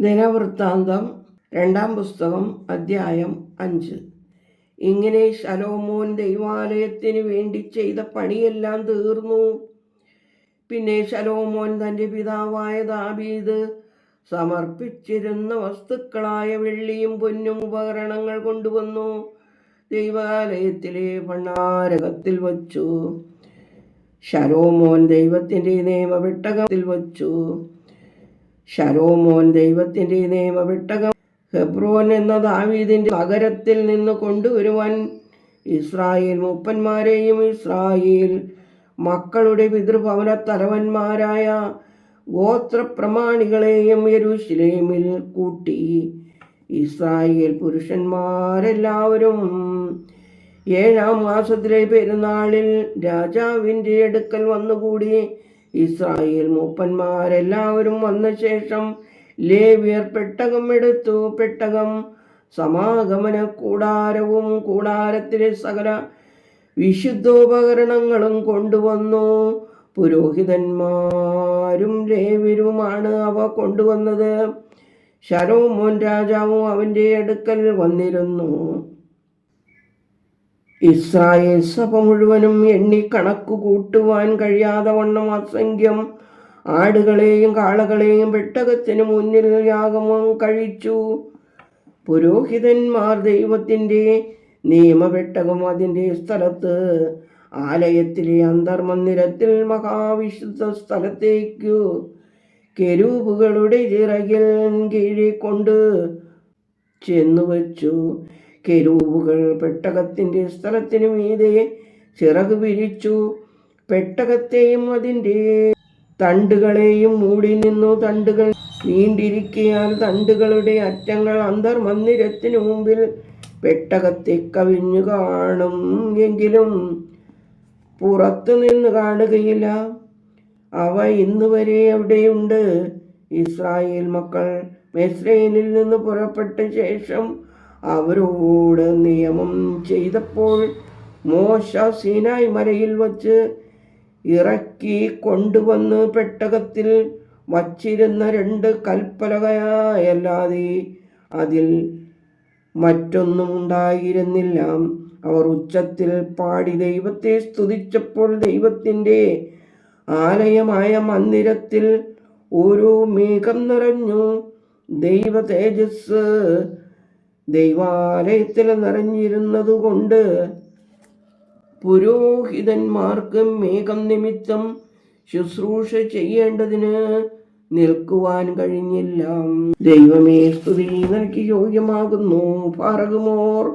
ദിനവൃത്താന്തം രണ്ടാം പുസ്തകം അദ്ധ്യായം അഞ്ച്. ഇങ്ങനെ ശലോമോൻ ദൈവാലയത്തിന് വേണ്ടി ചെയ്ത പണിയെല്ലാം തീർന്നു. പിന്നെ ശലോമോൻ തന്റെ പിതാവായ ദാബീദ് സമർപ്പിച്ചിരുന്ന വസ്തുക്കളായ വെള്ളിയും പൊന്നും ഉപകരണങ്ങൾ കൊണ്ടുവന്നു. ദൈവാലയത്തിലെ ഭണ്ണാരകത്തിൽ വച്ചു. ശലോമോൻ ദൈവത്തിന്റെ നിയമപെട്ടകത്തിൽ വച്ചു. ശലോമോൻ ദൈവത്തിന്റെ നിയമപെട്ടകം ഹെബ്രോൻ എന്ന ദാവീദിന്റെ നഗരത്തിൽ നിന്ന് കൊണ്ടുവരുവാൻ ഇസ്രായേൽ മൂപ്പന്മാരെയും ഇസ്രായേൽ മക്കളുടെ പിതൃഭവന തലവന്മാരായ ഗോത്രപ്രമാണികളെയും യരുഷലേമിൽ കൂട്ടി. ഇസ്രായേൽ പുരുഷന്മാരെല്ലാവരും ഏഴാം മാസത്തിലെ പെരുന്നാളിൽ രാജാവിന്റെ അടുക്കൽ വന്നുകൂടി. ഇസ്രായേൽ മൂപ്പന്മാരെല്ലാവരും വന്ന ശേഷം ലേവ്യർ പെട്ടകം എടുത്തു. പെട്ടകം സമാഗമന കൂടാരവും കൂടാരത്തിലെ സകല വിശുദ്ധോപകരണങ്ങളും കൊണ്ടുവന്നു. പുരോഹിതന്മാരും ലേവ്യരുമാണ് അവ കൊണ്ടുവന്നത്. ശരോമോൻ രാജാവും അവന്റെ അടുക്കൽ വന്നിരുന്നു. ഇസ്രായേൽ സഭ മുഴുവനും എണ്ണി കണക്കു കൂട്ടുവാൻ കഴിയാതെ വണ്ണം അസംഖ്യം. ആടുകളെയും കാളകളെയും പെട്ടകത്തിന് മുന്നിൽ യാഗമം കഴിച്ചു. പുരോഹിതന്മാർ ദൈവത്തിന്റെ നിയമപെട്ടകം അതിന്റെ സ്ഥലത്ത് ആലയത്തിലെ അന്തർമന്ദിരത്തിൽ മഹാവിശുദ്ധ സ്ഥലത്തേക്കു കെരൂപുകളുടെ ചിറകിൽ കീഴിൽ കൊണ്ട് വച്ചു പെട്ടകത്തിന്റെ സ്ഥലത്തിനു മീതെ ചിറക് വിരിച്ചു പെട്ടകത്തെയും അതിന്റെ തണ്ടുകളെയും മൂടി നിന്നു. തണ്ടുകൾ നീണ്ടിരിക്കാൻ തണ്ടുകളുടെ അറ്റങ്ങൾ അന്തർമന്ദിരത്തിനു മുമ്പിൽ പെട്ടകത്തെ കവിഞ്ഞു കാണും എങ്കിലും പുറത്തു നിന്ന് കാണുകയില്ല. അവ ഇന്ന് വരെ അവിടെയുണ്ട്. ഇസ്രായേൽ മക്കൾ മെസ്രൈനിൽ നിന്ന് പുറപ്പെട്ട ശേഷം അവരോട് നിയമം ചെയ്തപ്പോൾ മോശ സീനായ് മലയിൽ വച്ച് ഇറക്കി കൊണ്ടുവന്ന് പെട്ടകത്തിൽ വച്ചിരുന്ന രണ്ട് കൽപ്പലകയല്ലാതെ അതിൽ മറ്റൊന്നും ഉണ്ടായിരുന്നില്ല. അവർ ഉച്ചത്തിൽ പാടി ദൈവത്തെ സ്തുതിച്ചപ്പോൾ ദൈവത്തിന്റെ ആലയമായ മന്ദിരത്തിൽ ഒരു മേഘം നിറഞ്ഞു. ദൈവ തേജസ് ദൈവാലയത്തിൽ നിറഞ്ഞിരുന്നതുകൊണ്ട് പുരോഹിതന്മാർക്ക് മേഘം നിമിത്തം ശുശ്രൂഷ ചെയ്യേണ്ടതിന് നിൽക്കുവാൻ കഴിഞ്ഞില്ല. ദൈവമേ സ്തുതി നൽകി യോഗ്യമാകുന്നു. പാറകുമോർ